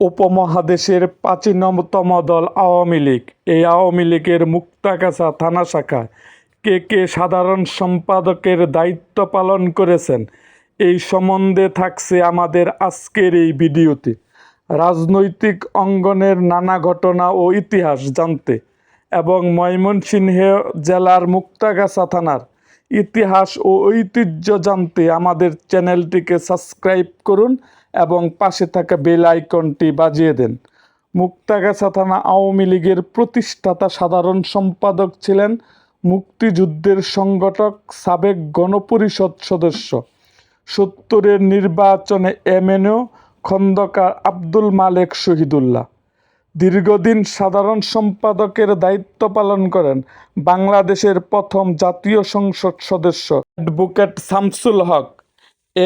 উপমহাদেশের প্রাচীনতম দল আওয়ামী লীগ। এই আওয়ামী লীগের মুক্তাগাছা থানা শাখা কে কে সাধারণ সম্পাদকের দায়িত্ব পালন করেছেন, এই সম্বন্ধে থাকছে আমাদের আজকের এই ভিডিওতে। রাজনৈতিক অঙ্গনের নানা ঘটনা ও ইতিহাস জানতে এবং ময়মনসিংহ জেলার মুক্তাগাছা থানার ইতিহাস ও ঐতিহ্য জানতে আমাদের চ্যানেলটিকে সাবস্ক্রাইব করুন এবং পাশে থাকা বেল আইকনটি বাজিয়ে দেন। মুক্তাগাছা থানা আওয়ামী লীগের প্রতিষ্ঠাতা সাধারণ সম্পাদক ছিলেন মুক্তিযুদ্ধের সংগঠক সাবেক গণপরিষদ সদস্য। সত্তরের নির্বাচনে M N A Khandakar Abdul Malek Shahidullah. দীর্ঘদিন সাধারণ সম্পাদকের দায়িত্ব পালন করেন বাংলাদেশের প্রথম জাতীয় সংসদ সদস্য অ্যাডভোকেট শামসুল হক।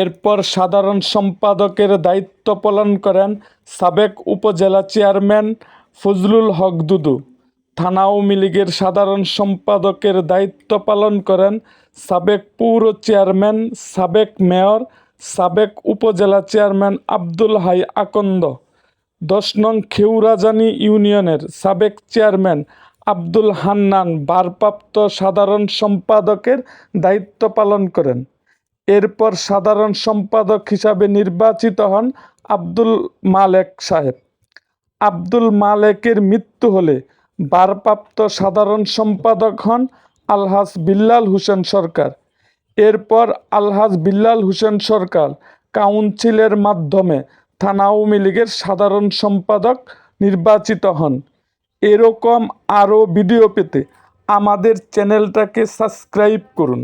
এরপর সাধারণ সম্পাদকের দায়িত্ব পালন করেন সাবেক উপজেলা চেয়ারম্যান ফজলুল হক দুদু। থানা আওয়ামী লীগের সাধারণ সম্পাদকের দায়িত্ব পালন করেন সাবেক পৌর চেয়ারম্যান, সাবেক মেয়র, সাবেক উপজেলা চেয়ারম্যান আব্দুল হাই আকন্দ। দশ নং খেউরাজানি ইউনিয়নের সাবেক চেয়ারম্যান আব্দুল হান্নান, ভারপ্রাপ্ত সাধারণ সম্পাদকের দায়িত্ব পালন করেন। এরপর সাধারণ সম্পাদক হিসাবে নির্বাচিত হন আব্দুল মালেক সাহেব। আব্দুল মালেকের মৃত্যু হলে ভারপ্রাপ্ত সাধারণ সম্পাদক হন আলহাজ বিল্লাল হোসেন সরকার। এরপর আলহাজ বিল্লাল হোসেন সরকার কাউন্সিলের মাধ্যমে থানা আওয়ামী লীগের সাধারণ সম্পাদক নির্বাচিত হন। এরকম আরও ভিডিও পেতে আমাদের চ্যানেলটাকে সাবস্ক্রাইব করুন।